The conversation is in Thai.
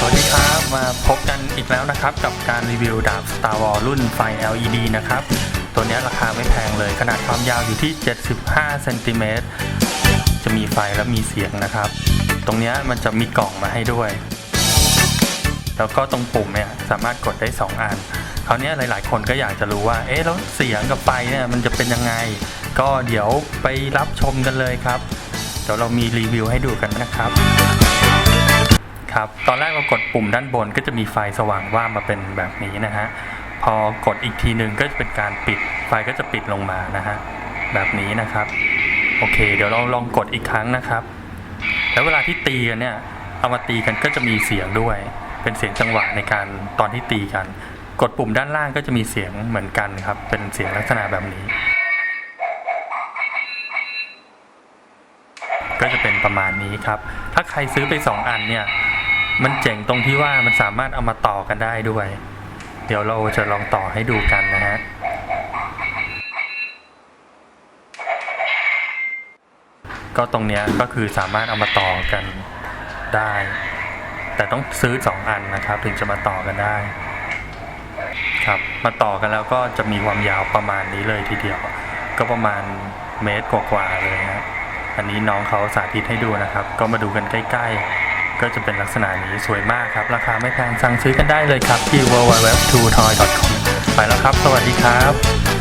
สวัสดีครับมาพบกันอีกแล้วนะครับ กับการรีวิวดาบ Star Wars รุ่นไฟ LED นะครับ ตัวนี้ราคาไม่แพงเลย ขนาดความยาวอยู่ที่ 75เซนติเมตรจะมีไฟและมีเสียงนะครับ ตรงนี้มันจะมีกล่องมาให้ด้วย แล้วก็ตรงปุ่มเนี่ยสามารถกดได้ 2 อันคราวนี้หลาย ๆ คนก็อยากจะรู้ว่า เอ๊ะแล้วเสียงกับไฟเนี่ยมันจะเป็นยังไง ก็เดี๋ยวไปรับชมกันเลยครับ เดี๋ยวเรามีรีวิวให้ดูกันนะครับ ครับ ตอนแรกเรากดปุ่มด้านบนก็จะมีไฟสว่างว่ามาเป็นแบบนี้นะฮะ พอกดอีกทีหนึ่งก็จะเป็นการปิด ไฟก็จะปิดลงมานะฮะ แบบนี้นะครับ โอเค เดี๋ยวเราลองกดอีกครั้งนะครับ แล้วเวลาที่ตีกันเนี่ย เอามาตีกันก็จะมีเสียงด้วย เป็นเสียงจังหวะในการตอนที่ตีกัน กดปุ่มด้านล่างก็จะมีเสียงเหมือนกันครับ เป็นเสียงลักษณะแบบนี้ ก็จะเป็นประมาณนี้ครับ ถ้าใครซื้อไป 2 อันเนี่ย มันเจ๋งตรงที่ว่ามันสามารถเอามาต่อกันได้ด้วย เดี๋ยวเราจะลองต่อให้ดูกันนะฮะก็ตรงเนี้ยก็คือสามารถเอามาต่อกันได้ แต่ต้องซื้อ 2 อันนะครับ ถึงจะมาต่อกันได้ ครับมาต่อกันแล้วก็จะมีความยาวประมาณนี้เลยทีเดียว ก็ประมาณเมตรกว่าๆเลยฮะอันนี้น้องเขาสาธิตให้ดูนะครับ ก็มาดูกันใกล้ ๆ ก็จะเป็นลักษณะนี้สวยมากครับ ราคาไม่แพงสั่งซื้อกันได้เลยครับที่ www.toy.com ไปแล้วครับ สวัสดีครับ